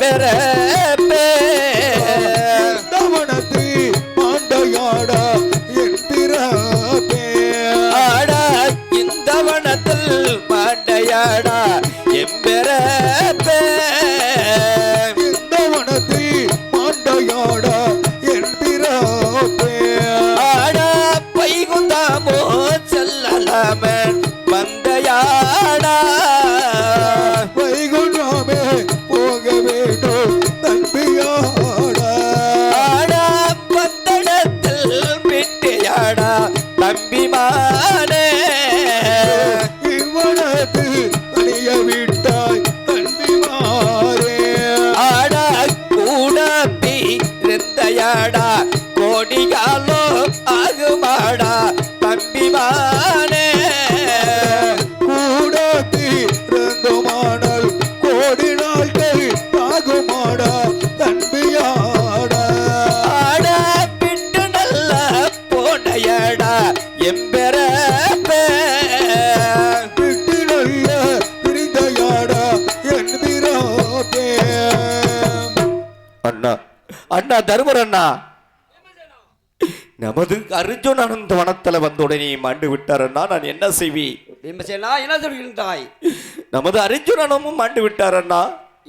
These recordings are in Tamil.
பெற நமது அர்ஜுன் அனந்த வனத்துல வந்த உடனே மாண்டு விட்டார். அண்ணா நான் என்ன செய்வி என்ன சொல்கின்றாய்? நமது அர்ஜுனனும் மாண்டு விட்டார் அண்ணா.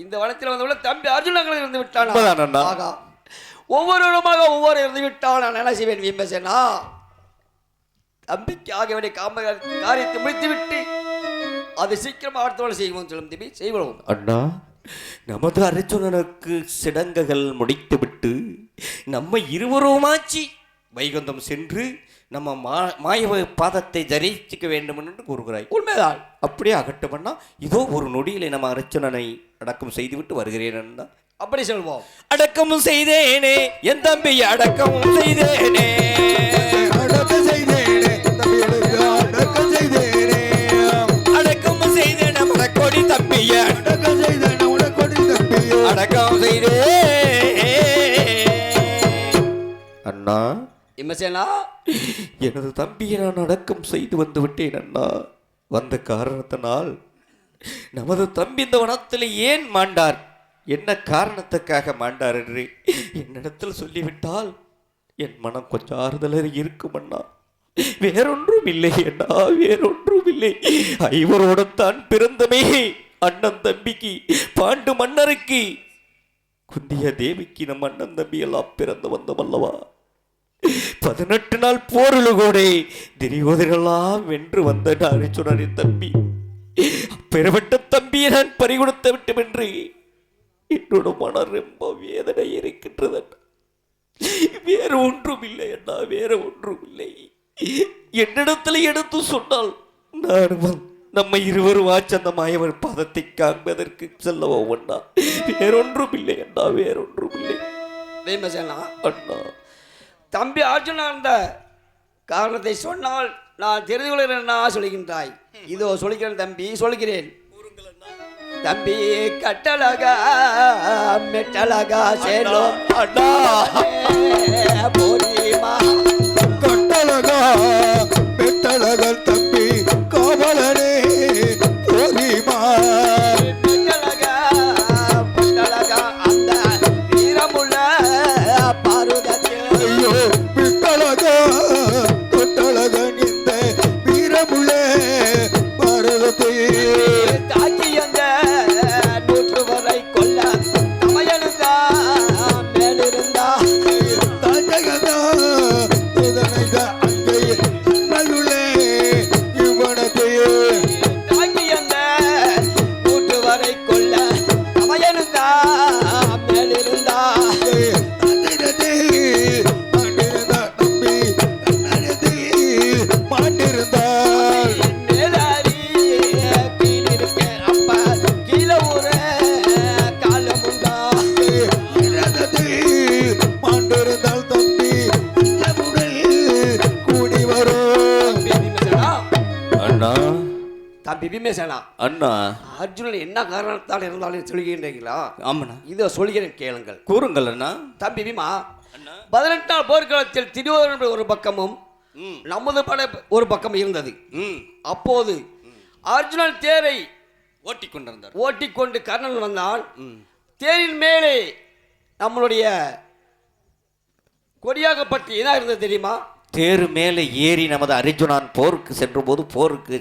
இந்த வனத்தில் வந்தவுள்ள தம்பி அர்ஜுனங்கள் இருந்து விட்டான். ஆகா. ஒவ்வொருவருமாக ஒவ்வொரு இருந்து விட்டால் நான் என்ன செய்வேன் பீமசேனா தம்பிக்கு ஆக வேண்டிய காம காரியத்தை முடித்துவிட்டு அது சீக்கிரமாக அடுத்தவரை செய்வோம் சொல்லும் தம்பி. செய்வோம். அண்ணா நமது அர்ஜுனனுக்கு சிடங்குகள் முடித்துவிட்டு நம்ம இருவருமாச்சு வைகுந்தம் சென்று நம்ம மா மாயவ பாதத்தை தரிசிக்க வேண்டும் என்று கூறுகிறாய். உண்மைதான். அப்படியே அகட்டுமண்ணா இதோ ஒரு நொடியிலே நம்ம அர்ஜுனனை அடக்கம் செய்துவிட்டு வருகிறேன் அண்ணா அப்படி சொல்வோம். அடக்கமும் செய்தேனே என் தம்பி அடக்கமும் செய்தேனே. அடக்க செய்தேனே தம்பிகளுக்கு அடக்க செய்தேனே. அடக்கமும் செய்தேனே மரக்கொடி தம்பிய எனது தம்பியை நான் அடக்கம் செய்து வந்து விட்டேன் அண்ணா. வந்த காரணத்தினால் நமது தம்பி இந்த வனத்தில் ஏன் மாண்டார்? என்ன காரணத்துக்காக மாண்டார் என்று என்னிடத்தில் சொல்லிவிட்டால் என் மனம் கொஞ்சம் ஆறுதலாக இருக்கும் அண்ணா. வேறொன்றும் இல்லை அண்ணா வேறொன்றும் இல்லை. ஐவரோட தான் பிறந்தமே அண்ணன் தம்பிக்கு பாண்டு மன்னருக்கு. குந்திய தேவிக்கு நம் அண்ணன் தம்பி எல்லாம் பிறந்து வந்தவல்லவா? பதினெட்டு நாள் போரில் கூட துரியோதனெல்லாம் வென்று வந்த அரிச்சுனரின் தம்பி பெறப்பட்ட தம்பியை நான் பறிகொடுத்து விட்டோம் என்று. என்னோட மனம் ரொம்ப வேதனை இருக்கின்றது. வேற ஒன்றும் இல்லை அண்ணா வேற ஒன்றும் இல்லை. என்னிடத்துல எடுத்து சொன்னால் நான் நம்ம இருவரும் ஆச்சு அந்த மாயவர் பாதத்தை காண்பதற்கு செல்லவோ அண்ணா. வேறொன்றும் இல்லை அண்ணா வேறொன்றும் இல்லை. பீமசேனா அண்ணா. தம்பி அர்ஜுனன் அந்த காரணத்தை சொன்னால் நான் தெரிந்து கொள்கிறேன் என்ன சொல்கின்றாய். இதோ சொல்கிறேன் தம்பி சொல்கிறேன். தம்பி கட்டழகா மெட்டழகா சேலம். அண்ணா போரிமா. கட்டழகா பெட்டழகல் சொல்கின்றீங்களா ஆமாண்ணா. இதோ சொல்கிறேன் கேளுங்கள். கூறுங்கள் அண்ணா தம்பி பீமா பதினெட்டாம் போர்க்களத்தில் திருவோதன ஒரு பக்கமும் நமது படை ஒரு பக்கம் இருந்தது. ம். அப்போது அர்ஜுனன் தேரை ஓட்டி கொண்டிருந்தார். ஓட்டிக்கொண்டு கர்ணன் வந்தான். ம். தேரின் மேலே நம்மளுடைய கொடியாகப்பட்டு என்ன இருந்தது தெரியுமா? தேரு மேலே ஏறி நமது அர்ஜுனான் போருக்கு சென்ற போது போருக்கு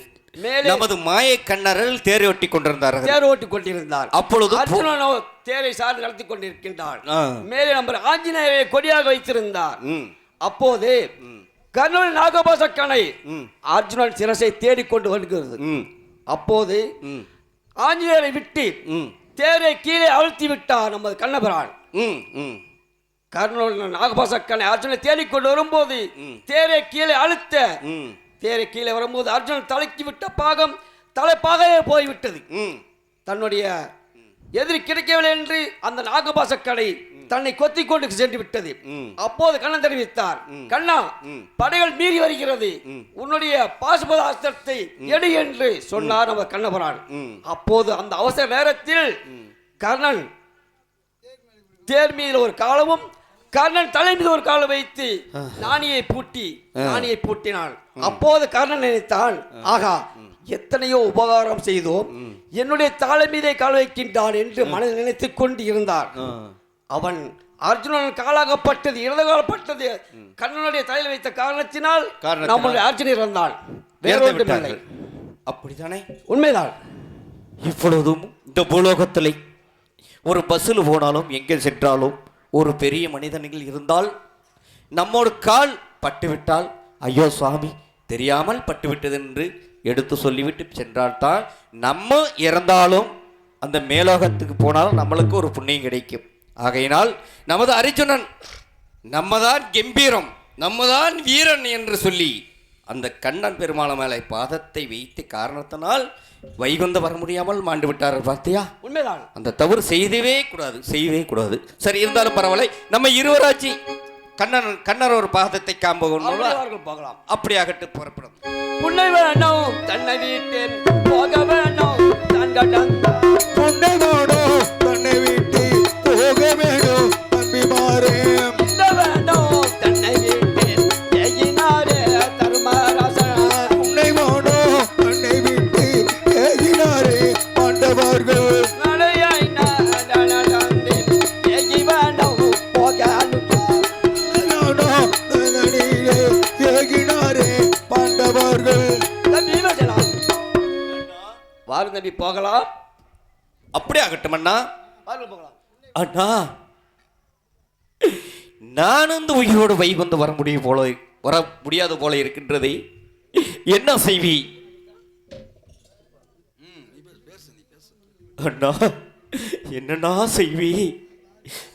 நமது மாய கண்ணர்கள் தேரை ஒட்டி கொண்டிருந்தார்கள். தேர் ஓட்டி கொண்டிருந்தார். அப்பொழுது அர்ஜுனனோ தேரை சார்ந்து நடத்தி கொண்டிருக்கின்றான் ஆ. மேலே நம்ம ஆஞ்சநேயரை கொடியாக வைத்திருந்தார். அப்போது கர்ணன் நாகபாசக்கனை ம். அர்ஜுனன் சிரசை தேடிக்கொண்டு வருகிறது. அப்போது ஆஞ்சநேயரை விட்டு தேரை கீழே அழுத்தி விட்டார் நமது கண்ணபிரான். கர்ணன் நாகபாசக்கனை அர்ஜுனை தேடிக்கொண்டு வரும்போது. தேரை கீழே அழுத்த தேரை கீழே வரும்போது அர்ஜுனன் தலைக்கு விட்ட பாகம் தலைப்பாகவே போய்விட்டது. தன்னுடைய எதிரி கிடைக்கவில்லை என்று அந்த நாகபாசக்கடை தன்னை கொத்தி கொண்டு சென்று விட்டது. அப்போது கண்ணன் தெரிவித்தார் கண்ணா. படைகள் மீறி வருகிறது. உன்னுடைய பாசுபதாஸ்திரத்தை எடு என்று சொன்னார் நம்ம கண்ணபுரான். அப்போது அந்த அவசர நேரத்தில் கர்ணன் தேர் மீது ஒரு காலமும் கர்ணன் தலை மீது ஒரு காலம் வைத்து நாணியை பூட்டி நாணியை பூட்டினான் அப்போது கர்ணன் நினைத்தான் ஆகா எத்தனையோ உபகாரம் செய்தோம். என்னுடைய தலை மீதே கால் வைக்கின்றான் என்று மனதில் நினைத்துக் கொண்டு இருந்தார். அவன் அர்ஜுனன் காலாகப்பட்டது இடதுகாலப்பட்டது கர்ணனுடைய தலையில் வைத்த காரணத்தினால் நம்முடைய அர்ஜுனன் இறந்தான். இறந்து வேறொன்றுமில்லை அப்படித்தானே? உண்மைதான். இப்பொழுதும் இந்த பூலோகத்திலே ஒரு பஸ்ஸில் போனாலும் எங்கே சென்றாலும் ஒரு பெரிய மனிதனில் இருந்தால் நம்மோடு கால் பட்டுவிட்டால் ஐயோ சுவாமி தெரியாமல் பட்டுவிட்டது என்று எடுத்து சொல்லிவிட்டு சென்றால்தான் நம்ம இறந்தாலும் அந்த மேலோகத்துக்கு போனாலும் நம்மளுக்கு ஒரு புண்ணியம் கிடைக்கும். ஆகையினால் நமது அர்ஜுனன் நம்மதான் கம்பீரம் நம்மதான் வீரன் என்று சொல்லி அந்த கண்ணன் பெருமாள மேலே பாதத்தை வைத்த காரணத்தினால் வைகுந்த வர முடியாமல் மாண்டு விட்டார்கள் பார்த்தியா? உண்மைதான். அந்த தவறு செய்யவே கூடாது செய்யவே கூடாது. சரி இருந்தாலும் பரவாயில்லை. நம்ம இருவராட்சி கண்ணன் கண்ணர் ஒரு பாதத்தை அவர்கள் போகலாம். அப்படியாகட்டு புறப்படும். புன்னை வேணும் தன்னை வீட்டில் போக வேணும் தன் பொன்னனோடோ தன்னை விட்டு போக வேணும். அண்ணா? அண்ணா? நான் இந்த உயிரோடு வைகுந்து வர முடியும் போல வர முடியாது போல இருக்கின்றதே. என்ன செய்வி அண்ணா என்னண்ணா செய்வி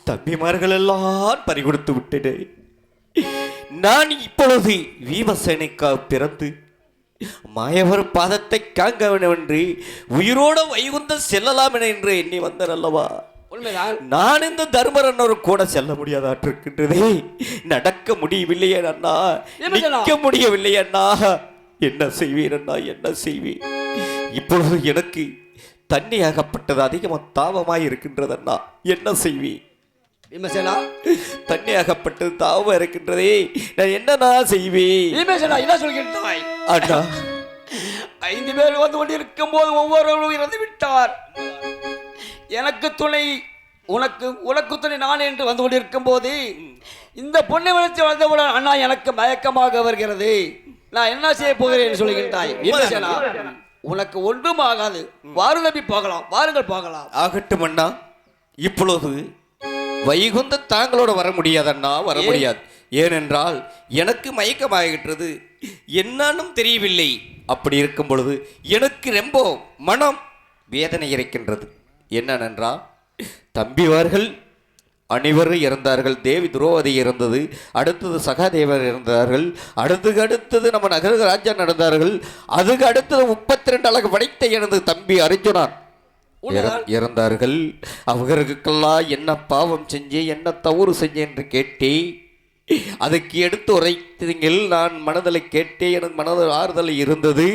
தம்பிமார்கள் எல்லாம் பறிகொடுத்து விட்டேனே நான் இப்பொழுது வீமசேனைக்கா பிறந்து மாயவர் பாதத்தை காங்க வேண்டும் என்று உயிரோட வைகுந்த செல்லலாம் என என்று எண்ணி வந்தேன் அல்லவா நான் இந்த தர்மரன்னோரு கூட செல்ல முடியாதாட்டிருக்கின்றதே நடக்க முடியவில்லையே அண்ணா. நிற்க முடியவில்லை அண்ணா. என்ன செய்வீர் அண்ணா? என்ன செய்வீர்? இப்பொழுது எனக்கு தண்ணியாகப்பட்டது அதிகமாக தாபமாய் இருக்கின்றது அண்ணா. என்ன செய்வீர்? விமர்சனா? தண்ணியாகப்பட்டது தாபமா இருக்கின்றதே நான் என்னண்ணா செய்வேன்? விமர்சனா என்ன சொல்கின்றாய் அண்ணா. ஐந்து பேர் வந்து கொண்டிருக்கும் போது ஒவ்வொருவரும் இறந்து விட்டார். எனக்கு துணை உனக்கு உனக்கு துணை நான் என்று வந்து கொண்டிருக்கும் போது இந்த பொண்ணை வளர்ச்சி வளர்ந்தவுடன் அண்ணா எனக்கு மயக்கமாக வருகிறது. நான் என்ன செய்ய போகிறேன் என்று சொல்கின்றாய் விமர்சனா உனக்கு ஒன்றும் ஆகாது. வாரு நம்பி போகலாம் வாருங்கள் போகலாம் ஆகட்டும் அண்ணா. இப்பொழுது வைகுந்த தாங்களோட வர முடியாதண்ணா வர? முடியாது. ஏனென்றால் எனக்கு மயக்கமாகின்றது என்னன்னும் தெரியவில்லை. அப்படி இருக்கும் பொழுது எனக்கு ரொம்ப மனம் வேதனை இருக்கின்றது என்னவென்றால் தம்பிவார்கள் அனைவரும் இறந்தார்கள் தேவி துரோவதி இறந்தது அடுத்தது சகாதேவர் இறந்தார்கள் அடுத்துக்கு அடுத்தது நம்ம நகர ராஜா நடந்தார்கள் அதுக்கு அடுத்தது முப்பத்தி ரெண்டு அழகு படைத்த எனது தம்பி அர்ஜுனான். இறந்தார்கள். அவர்களுக்கெல்லாம் என்ன பாவம் செஞ்சே என்ன தவறு செஞ்சேன் என்று கேட்டே அதுக்கு எடுத்து உரைத்தீங்கள் நான் மனதில் கேட்டே எனக்கு மனதில் ஆறுதல் இருந்தது.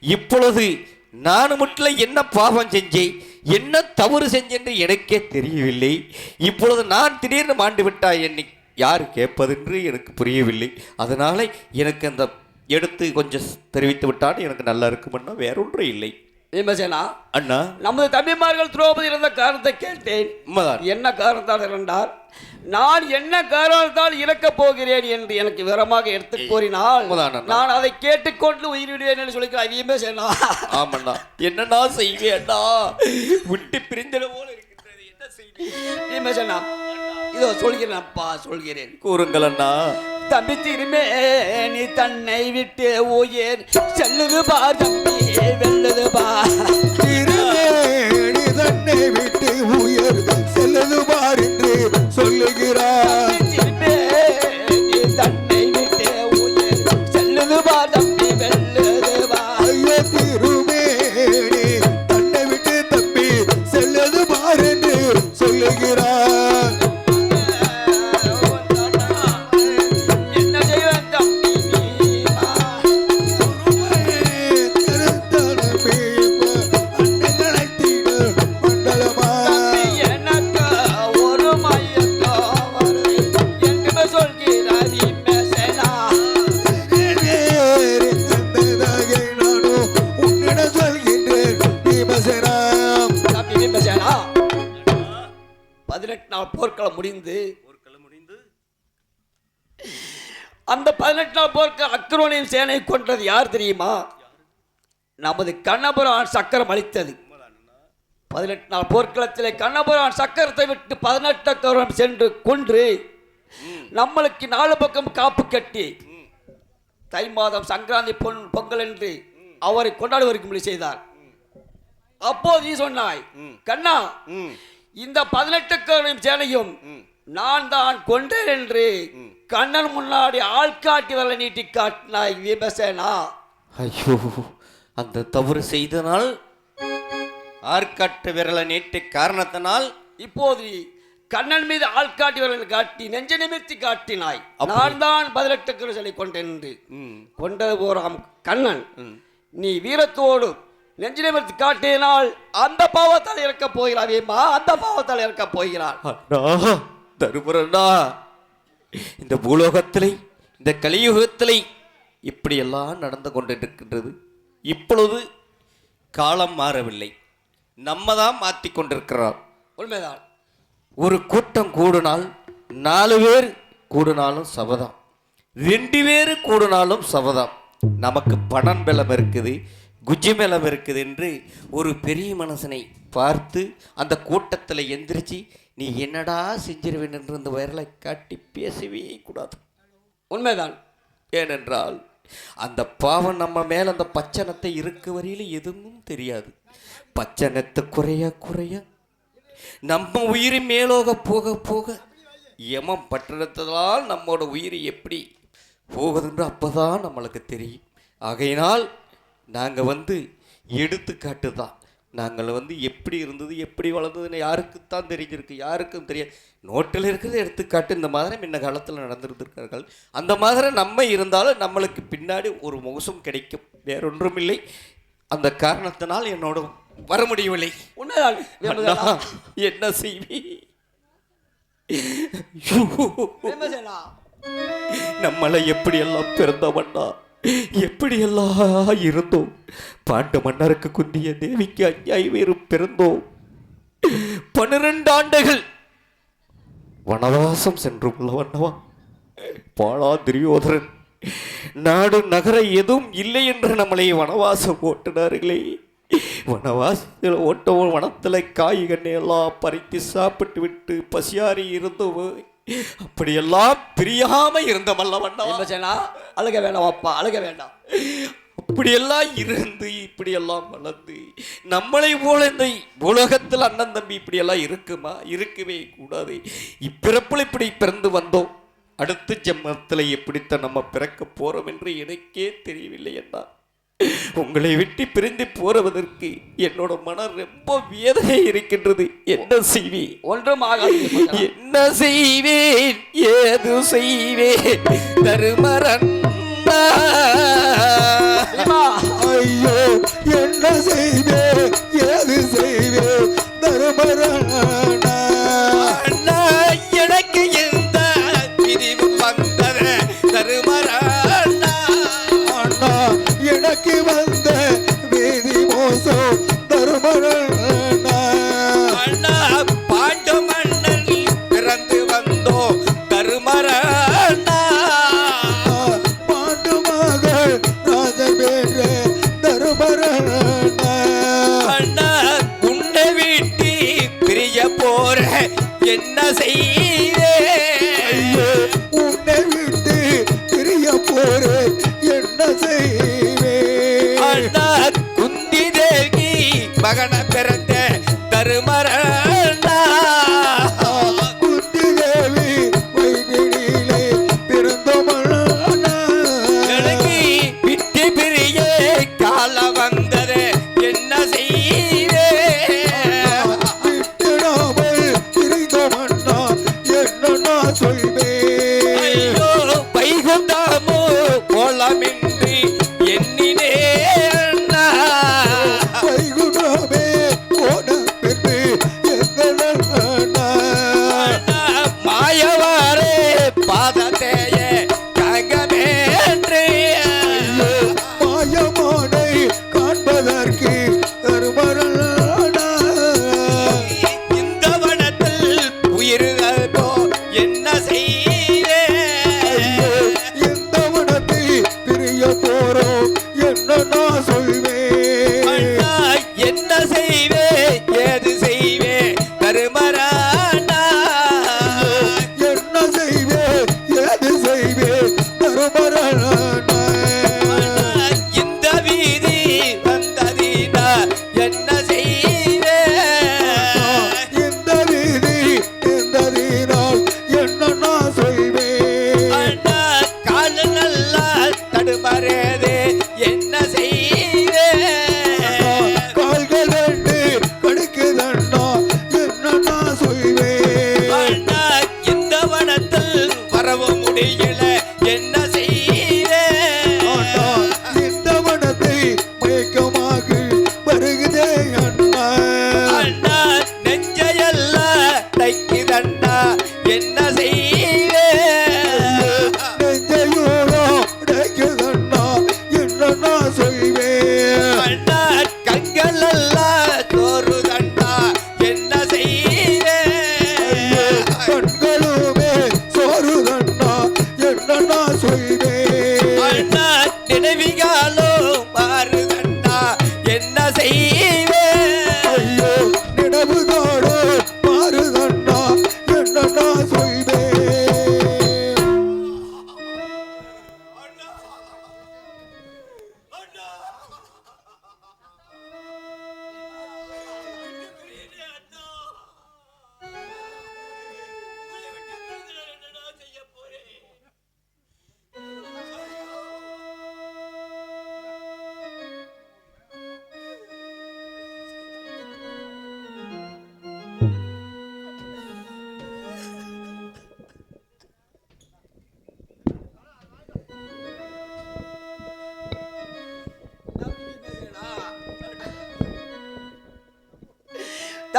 இப்பொழுது நான் மட்டும் என்ன பாவம் செஞ்சேன் என்ன தவறு செஞ்சேன் எனக்கே தெரியவில்லை. இப்பொழுது நான் திடீர்னு மாண்டு விட்டாய் என்னை யார் கேட்பதென்று எனக்கு புரியவில்லை. அதனால் எனக்கு அந்த எடுத்து கொஞ்சம் தெரிவித்து விட்டால் எனக்கு நல்லா இருக்குமென்னா வேறொன்றும் இல்லை. பீமசேனா அண்ணா. நமது தம்பிமார்கள் திரௌபதி இருந்த காரணத்தை கேட்டேன். என்ன காரணத்தால் இறந்தார் நான் என்ன காரணத்தால் இறக்கப் போகிறேன் என்று எனக்கு விவரமாக எடுத்து கூறினால். நான் அதை கேட்டுக்கொண்டு உயிர் விடுவேன் என்று சொல்லிக்கிறார் பீமசேனா ஆமண்ணா. என்னண்ணா செய்வேண்ணா விட்டு பிரிந்தது போல இருக்கின்றது. என்ன செய்வேன்? இதோ சொல்கிறேன் அப்பா சொல்கிறேன். கூறுங்கள் அண்ணா. தம்பி திருமே நீ தன்னை விட்டு உயிர். செல்லுது பார் தம்பி வெல்லுது பார். திருமேனி தன்னை விட்டு உயர். செல்லது பார் என்று சொல்லுகிறார். தன்னை விட்டு உயிர். செல்லுது பார் கொன்றது யார் தெரியுமா? நமது கண்ணபுரான் சக்கரம் அளித்தது. பதினெட்டு நாள் போர்க்களத்திலே கண்ணபுரான் சக்கரத்தை விட்டு பதினெட்டு அக்கரம் சென்று கொன்று நம்மளுக்கு நாலு பக்கம் காப்பு கட்டி தை மாதம் சங்கராந்தி பொன் பொங்கல் என்று அவரை கொண்டாடுவதற்கு செய்தார். அப்போது நீ சொன்னாய் கண்ணா இந்த பதினெட்டு சேனையும் நான் தான் கொண்டேன் என்று கண்ணன் முன்னாடி ஆள்காட்டி வரல நீட்டி காட்டினாய் விமசேனா ஐயோ அந்த தவறு செய்தனால் ஆற்காட்டு விரலை நீட்டு காரணத்தினால். இப்போது கண்ணன் மீது ஆள்காட்டி வரல காட்டி நெஞ்ச நிமிர்த்தி காட்டினாய். நான் தான் பதினெட்டு கருசலை கொண்டேன் என்று கொண்டது போறாம் கண்ணன். நீ வீரத்தோடு நெஞ்சு நிமிர்த்தி காட்டினால் அந்த பாவத்தால் இறக்கப் போகிறார் ஏம்மா? அந்த பாவத்தால் இறக்கப் போகிறார் அண்ணா. தருமரண்ணா இந்த பூலோகத்திலே இந்த கலியுகத்திலே இப்படியெல்லாம் நடந்து கொண்டிருக்கின்றது. இப்பொழுது காலம் மாறவில்லை. நம்ம தான் மாற்றி கொண்டிருக்கிறோம் உண்மைதான். ஒரு கூட்டம் கூடினால் நாலு பேர் கூடினாலும் சபதம். ரெண்டு பேர் கூடினாலும் சபதம். நமக்கு பணம் பலம் இருக்குது குஜி பலம் இருக்குது என்று ஒரு பெரிய மனசனை பார்த்து அந்த கூட்டத்தில் எந்திரிச்சு நீ என்னடா செஞ்சிருவேன் என்று அந்த விரலை காட்டி பேசவே கூடாது. உண்மைதான். ஏனென்றால் அந்த பாவம் நம்ம மேல அந்த பச்சனத்தை இருக்க வரையில எதுவும் தெரியாது. பச்சனத்தை குறைய குறைய நம்ம உயிர் மேலோக போக போக யமம் பட்டணத்ததால் நம்மோட உயிர் எப்படி போகுதுன்ற அப்பதான் நம்மளுக்கு தெரியும். ஆகையினால் நாங்கள் வந்து எடுத்துக்காட்டு தான் நாங்கள் வந்து எப்படி இருந்தது எப்படி வளர்ந்ததுன்னு யாருக்குத்தான் தெரிஞ்சிருக்கு யாருக்கும் தெரியாது. நோட்டில் இருக்கிறது எடுத்துக்காட்டு இந்த மாதிரி முன்ன காலத்தில் நடந்திருந்திருக்கார்கள் அந்த மாதிரி நம்ம இருந்தாலும் நம்மளுக்கு பின்னாடி ஒரு முகசம் கிடைக்கும். வேறொன்றும் இல்லை அந்த காரணத்தினால் என்னோட வர முடியவில்லை. என்ன செய்வி. நம்மளை எப்படியெல்லாம் பிறந்தவண்ணா? எப்படியெல்லாம் இருந்தோம்? பாண்டு மன்னருக்கு குந்திய தேவிக்கு அஞ்சாய் பேரும் பிறந்தோம். பன்னிரண்டு ஆண்டுகள். வனவாசம் சென்று உள்ளவண்ணவா பாலா துரியோதரன். நாடு நகர எதுவும் இல்லை என்று நம்மளை வனவாசம் ஓட்டினார்களே. வனவாசத்தில் ஓட்டவும் வனத்தில் காய் எல்லாம் பறித்து சாப்பிட்டு விட்டு பசியாறி இருந்தோம். அப்படியெல்லாம் பிரியாம இருந்தமல்ல விமசேனா, அழுக வேண்டாம் அப்பா அழுக வேண்டாம். அப்படியெல்லாம் இருந்து இப்படியெல்லாம் வளர்ந்து நம்மளை போல இந்த உலகத்தில் அண்ணன் தம்பி இப்படியெல்லாம் இருக்குமா? இருக்கவே கூடாது. இப்பிறப்பில் இப்படி பிறந்து வந்தோம். அடுத்த ஜென்மத்தில் எப்படித்தான் நம்ம பிறக்க போறோம் என்று எனக்கே தெரியவில்லை என்ன உங்களை விட்டு பிரிந்து போறவதற்கு என்னோட மனம் ரொம்ப வேதனை இருக்கின்றது. என்ன செய்வி ஒன்றும். என்ன செய்வேன்? ஏது செய்வேன்? தருமரண்ணா பீமா, ஐயோ என்ன செய்வேன்? ஏது செய்வேன்? தருமரானா எனக்கு வந்த வேதி மோச பேசோ தருமரண்ணா அண்ணா பாண்டு மன்னன் பிறந்து வந்தோ தருமரண்ணா பாண்டு மகள் ராஜன் பேர தருமரண்ணா அண்ணா உன்னை வீட்டி பிரிய போற என்ன செய்வே கணக்கர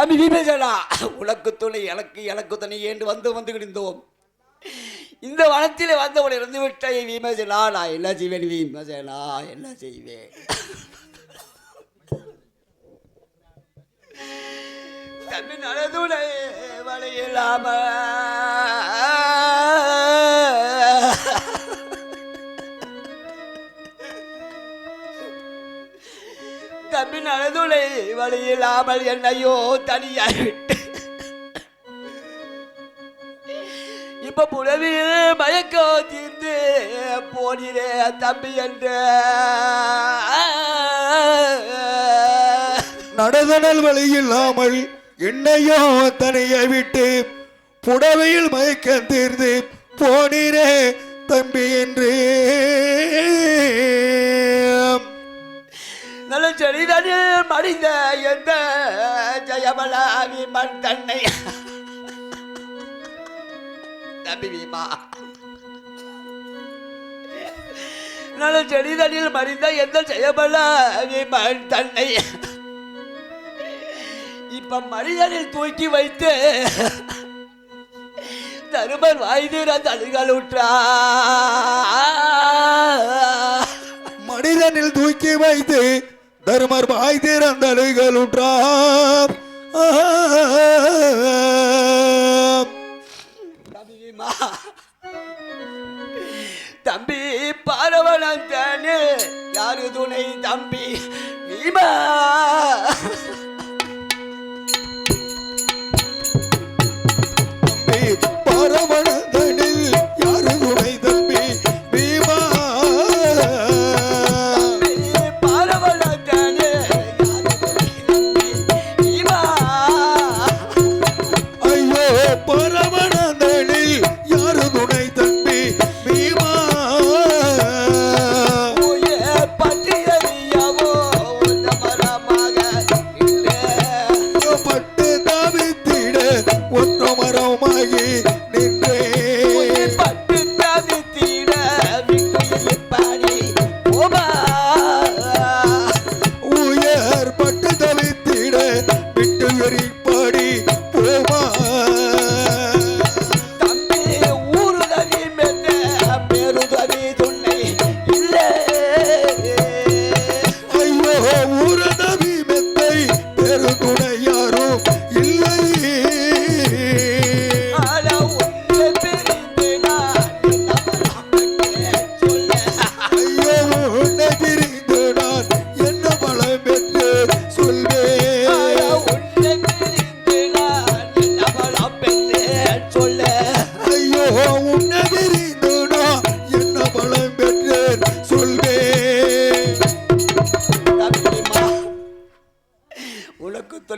தம்பி விபேசனா உனக்கு துணை எனக்கு எனக்கு துணை என்று வந்து வந்து கிடந்தோம். இந்த வனத்தில் வந்தவன் இறந்து விட்ட விமர்சனா நான் என்ன செய்வேன் விமர்சனா என்ன செய்வேன்? தமிழ் நலதுணை வளையிலாம. தம்பி அழுதுளை வழியில்லாமல் என்னையோ தனியாய் விட்டு இப்ப புலவியில் மயக்கம் தீர்ந்து போனிலே தம்பி என்று. நடதனல் வழி இல்லாமல் என்னையோ தனியை விட்டு புடவையில் மயக்கம் தீர்ந்து போனிரே தம்பி என்று. நல்ல செடிதனில் மடிந்த எந்த ஜெயமலாவி மண் தன்னை? தம்பி வீமா. செடிதனில் மடிந்த எந்த ஜெயமலாவி மண் தன்னை? இப்ப மனிதனில் தூக்கி வைத்து தருமன் வாய்தீர தழுகலுற்றா? உற்றா மனிதனில் தூக்கி வைத்து தருமர் பாய் ஆம். தம்பி பாரவனம் தானே யாரு துணை தம்பி பீமா தம்பி பரமணந்தனில்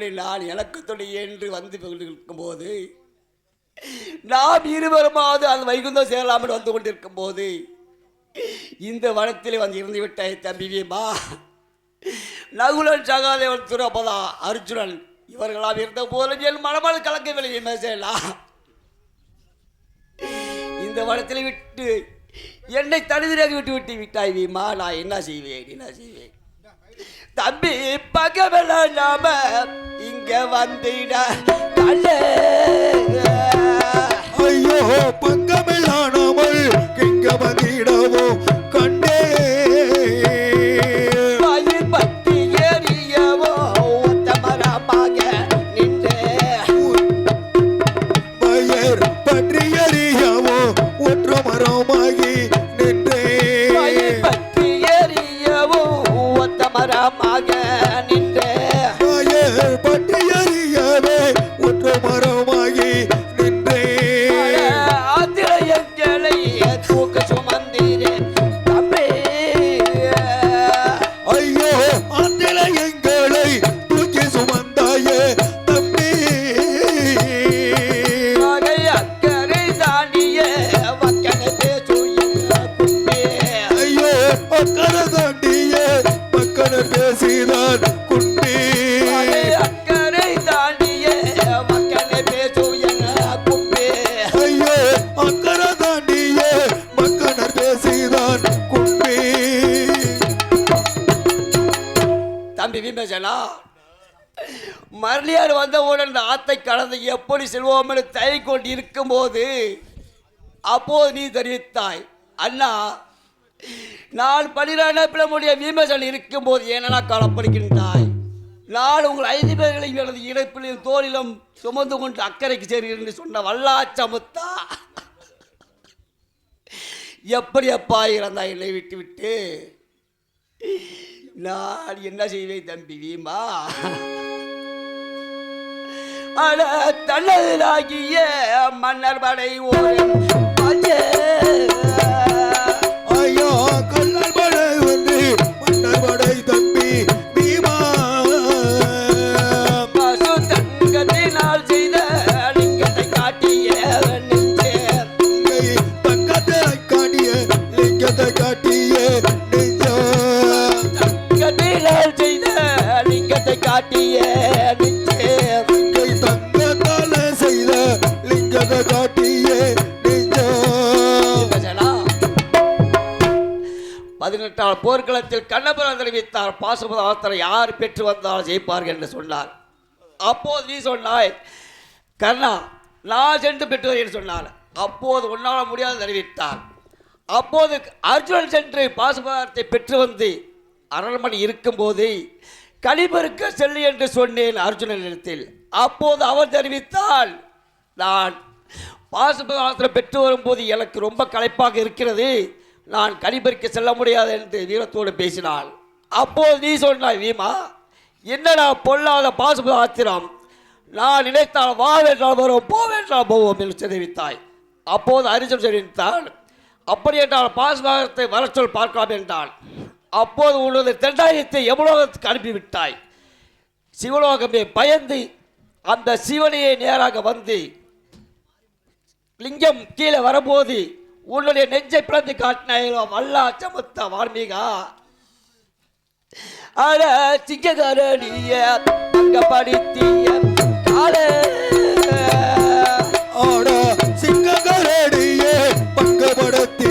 உனக்கு நான் எனக்கு துணை என்று வந்து கொண்டிருக்கும் போது நாம் இருவருமாவது அந்த வைகுந்தம் சேரலாமல் வந்து கொண்டிருக்கும் போது இந்த வனத்திலே வந்து இருந்து விட்டாய் தம்பி வீமா. நகுலன் சகாதேவன் துரபதா அர்ஜுனன் இவர்களாம் இருந்த போதும் என் மனமால் கலக்கவில்லை செய்யலாம் இந்த வனத்திலே விட்டு என்னை தனிதிராக விட்டு விட்டு விட்டாய் வீமா. நான் என்ன செய்வேன்? என்ன செய்வேன்? தம்பி பகவெல்லாம் நாம இங்க வந்திட ஐயோ பங்கமில்லாமல் இங்க வந்திடவோ? செய்தான் பேசினான் குண்டி தம்பி விமேசனா மரளியார் வந்தவுடன் இந்த ஆத்தை கடந்து எப்படி செல்வோம் என்று தயங்கி கொண்டு இருக்கும்போது அப்போது நீ தெரிவித்தாய் அண்ணா நான் பனிரெண்டு பிளமுடைய விமேசன் இருக்கும்போது ஏனெனா காலப்படுகின்றாய் நான் உங்கள் ஐந்து பேர்களையும் எனது இணைப்பிலும் தோளிலும் சுமந்து கொண்டு அக்கறைக்கு சேர்கிறேன் என்று சொன்ன வல்லாச்சமுத்தா. எப்படி அப்பா இறந்தாய் என்னை விட்டு விட்டு? நான் என்ன செய்வேன் தம்பி வீமா? அட தன்னதாகிய மன்னர் படை ஒரு அறிவித்தார். பாசுபத ஆஸ்திரம் யார் பெற்று வந்தாலும் ஜெயிப்பார்கள் என்று சொன்னார். அப்போது நீ சொன்னாய் கர்ணா நான் சென்று பெற்று வருகிறேன் சொன்னார். அப்போது உன்னால் முடியாது தெரிவித்தார் அப்போது அர்ஜுனன் சென்று பாசுபதத்தை பெற்று வந்து அரண்மனை இருக்கும்போது கழிபெருக்க செல்லு என்று சொன்னேன் அர்ஜுனனிடத்தில். அப்போது அவர் தெரிவித்தால் நான் பாசுபதாசனம் பெற்று வரும்போது எனக்கு ரொம்ப களைப்பாக இருக்கிறது. நான் கலிபருக்கு செல்ல முடியாது என்று வீரத்தோடு பேசினாள். அப்போது நீ சொன்னாய் வீமா என்னடா பொல்லாத பாசுபதாத்திரம் நான் நினைத்தால் வா வேண்டால் வரும் போ போவோம் என்று தெரிவித்தாய் அப்போது அரிஜன் தெரிவித்தாள் அப்படி என்றால் பாசுபாகத்தை வரச்சொல் பார்க்கலாம் என்றான். அப்போது உனது தெண்டாயத்தை எவ்வளோகத்துக்கு அனுப்பிவிட்டாய். சிவலோகமே பயந்து அந்த சிவனையே நேராக வந்து லிங்கம் கீழே வரும்போது உன்னுடைய நெஞ்சை பிளந்து காட்டினாயிரோ வல்லா சமத்த வார்மீகா அட சிங்ககரடிய அங்க படித்திய காலே. ஆட சிங்ககரடியே பங்கப்படுத்தியே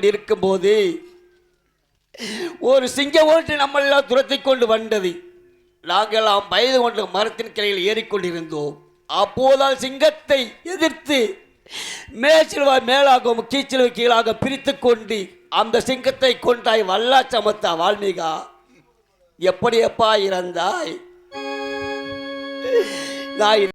கொண்டிருக்கும் போது ஒரு சிங்க ஓட்டு நம்மெல்லாம் துரத்தி கொண்டு வந்தது. நாங்கெல்லாம் பயந்து கொண்டு மரத்தின் கிளையில் ஏறிக்கொண்டிருந்தோம். அப்போதால் சிங்கத்தை எதிர்த்து மேய்ச்சிலுவா மேலாகவும் கீச்சிலுவை கீழாக பிரித்து கொண்டு அந்த சிங்கத்தை கொண்டாய் வல்லா சமத்தா வால்மீகா எப்படி எப்பா இறந்தாய்? நான்